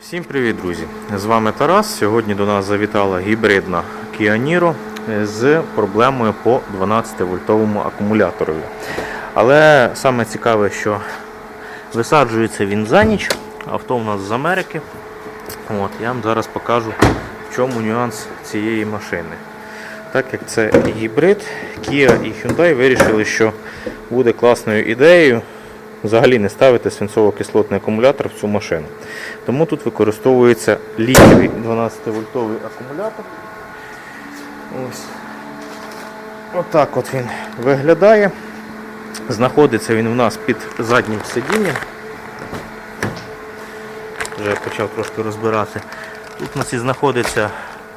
Всім привіт, друзі! З вами Тарас. Сьогодні до нас завітала гібридна Kia Niro з проблемою по 12-вольтовому акумуляторові. Але саме цікаве, що висаджується він за ніч, авто у нас з Америки. От, я вам зараз покажу, в чому нюанс цієї машини. Так як це гібрид, Kia і Hyundai вирішили, що буде класною ідеєю взагалі не ставити свинцово-кислотний акумулятор в цю машину. Тому тут використовується літій 12-вольтовий акумулятор. Ось. Отак от він виглядає. Знаходиться він у нас під заднім сидінням. Вже почав трошки розбирати. Тут у нас і знаходиться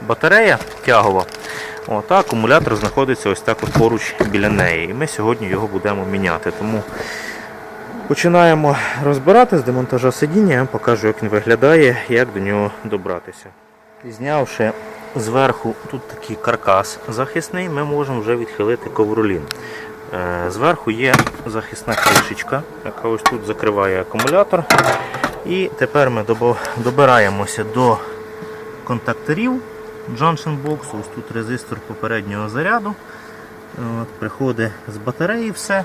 батарея тягова. Та акумулятор знаходиться ось так от поруч біля неї. І ми сьогодні його будемо міняти. Тому починаємо розбирати з демонтажа сидіння, я вам покажу, як він виглядає, як до нього добратися. Знявши зверху тут такий каркас захисний, ми можемо вже відхилити ковролін. Е, Зверху є захисна кришечка, яка ось тут закриває акумулятор. І тепер ми добираємося до контакторів Junction Box. Ось тут резистор попереднього заряду. От, приходить з батареї все.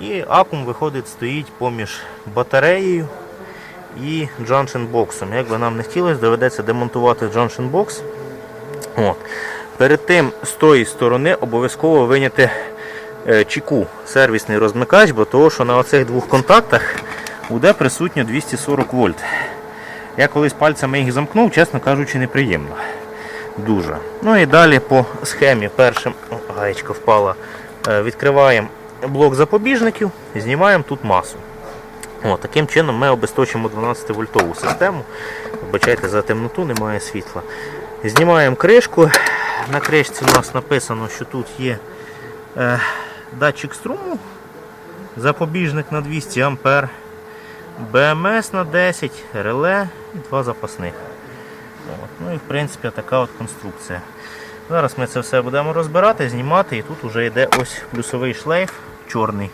І акум виходить, стоїть поміж батареєю і junction боксом. Як би нам не хотілося, доведеться демонтувати box. От. Перед тим з тої сторони обов'язково виняти е, чеку, сервісний розмикач, бо того, що на оцих двох контактах буде присутньо 240 вольт. Я колись пальцями їх замкнув, чесно кажучи, неприємно. Дуже. Ну і далі по схемі першим гаєчка впала. е, Відкриваємо блок запобіжників знімаємо тут масу. О, таким чином ми обесточимо 12-вольтову систему. Вибачайте, за темноту немає світла. Знімаємо кришку. На кришці у нас написано, що тут є е, датчик струму, запобіжник на 200 А, БМС на 10, реле і два запасних. От. Ну і в принципі така от конструкція. Зараз ми це все будемо розбирати, знімати, і тут вже йде ось плюсовий шлейф чорний.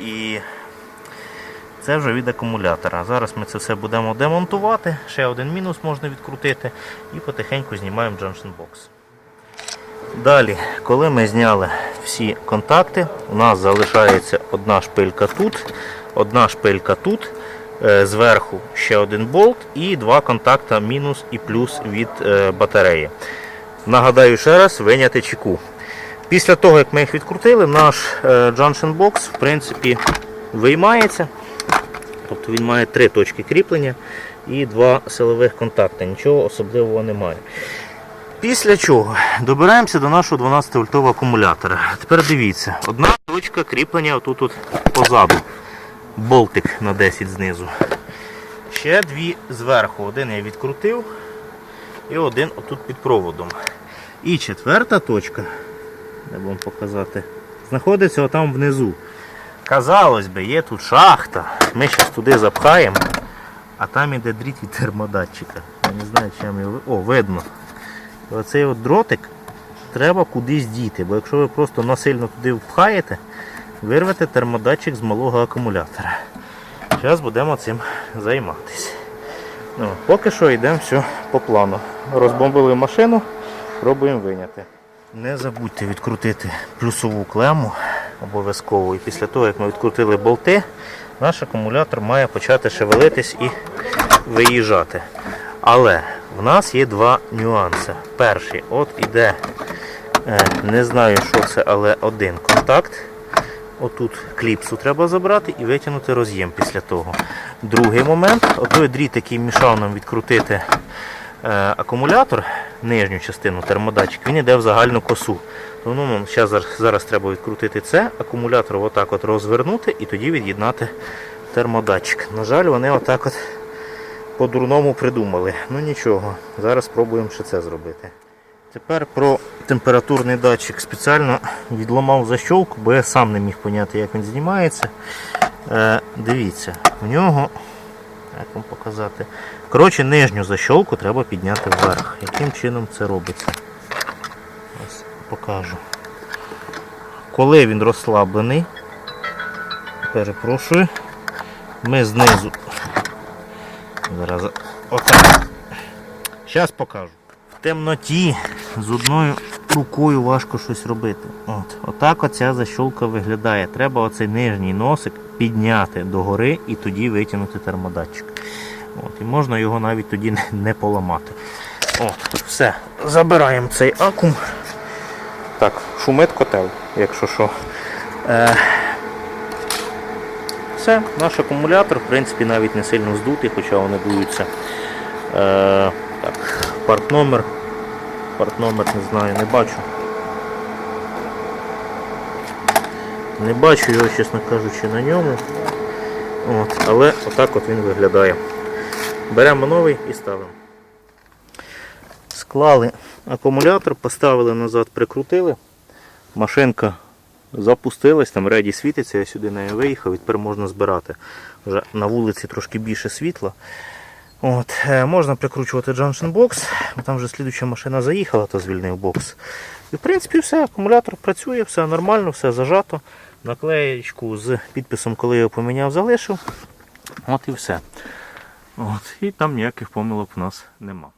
І це вже від акумулятора. Зараз ми це все будемо демонтувати. Ще один мінус можна відкрутити і потихеньку знімаємо junction box. Далі, коли ми зняли всі контакти, у нас залишається одна шпилька тут, одна шпилька тут, зверху ще один болт і два контакта мінус і плюс від е, батареї. Нагадаю ще раз, виняти чеку. Після того, як ми їх відкрутили, наш е, junction box в принципі виймається. Тобто він має три точки кріплення і два силових контакти. Нічого особливого немає. Після чого добираємося до нашого 12-вольтового акумулятора. Тепер дивіться, одна точка кріплення отут от позаду. Болтик на 10 знизу. Ще дві зверху. Один я відкрутив і один отут під проводом. І четверта точка, де вам показати, знаходиться отам внизу. Казалось би, є тут шахта. Ми зараз туди запхаємо, а там іде дріт від термодатчика. Я не знаю, чим його. О, видно. І Оцей от дротик треба кудись діти, бо якщо ви просто насильно туди впхаєте, вирвете термодатчик з малого акумулятора. Зараз будемо цим займатися. Ну, поки що йдемо все по плану. Розбомбили машину, пробуємо виняти. Не забудьте відкрутити плюсову клему обов'язково. І після того, як ми відкрутили болти, наш акумулятор має почати шевелитись і виїжджати. Але в нас є два нюанси. Перший, от іде, е, не знаю, що це, але один контакт. Отут кліпсу треба забрати і витягнути роз'єм після того. Другий момент, отой дріт, який мішав нам відкрутити е, акумулятор, нижню частину термодатчик, він йде в загальну косу. Тому нам зараз, зараз, зараз треба відкрутити це, акумулятор отак от розвернути і тоді від'єднати термодатчик. На жаль, вони отак от по-дурному придумали. Ну нічого, зараз спробуємо ще це зробити. Тепер про температурний датчик спеціально відламав защолку, бо я сам не міг поняти, як він знімається. Е, дивіться, в нього, як вам показати, коротше, нижню защолку треба підняти вверх. Яким чином це робиться? Ось покажу. Коли він розслаблений, перепрошую, ми знизу Зараз. Зараз покажу. В темноті з одною рукою важко щось робити. От. Отак оця защолка виглядає. Треба оцей нижній носик підняти догори і тоді витягнути термодатчик. От. І можна його навіть тоді не, не поламати. От, все. Забираємо цей акум. Так, шумить котел, якщо що. Е, все, наш акумулятор, в принципі, навіть не сильно здутий, хоча вони дуються. Е, так, парт номер. Парт номер не знаю, не бачу. Не бачу його, чесно кажучи, на ньому. От, але отак от він виглядає. Беремо новий і ставимо. Склали акумулятор, поставили назад, прикрутили. Машинка запустилась, там реді світиться, я сюди нею виїхав, і тепер можна збирати. Вже на вулиці трошки більше світла. От, е, можна прикручувати junction box, бо там вже слідуча машина заїхала, то звільнив бокс. І в принципі все, акумулятор працює, все нормально, все зажато. Наклеєчку з підписом, коли я його поміняв, залишив. От і все. От, і там ніяких помилок у нас нема.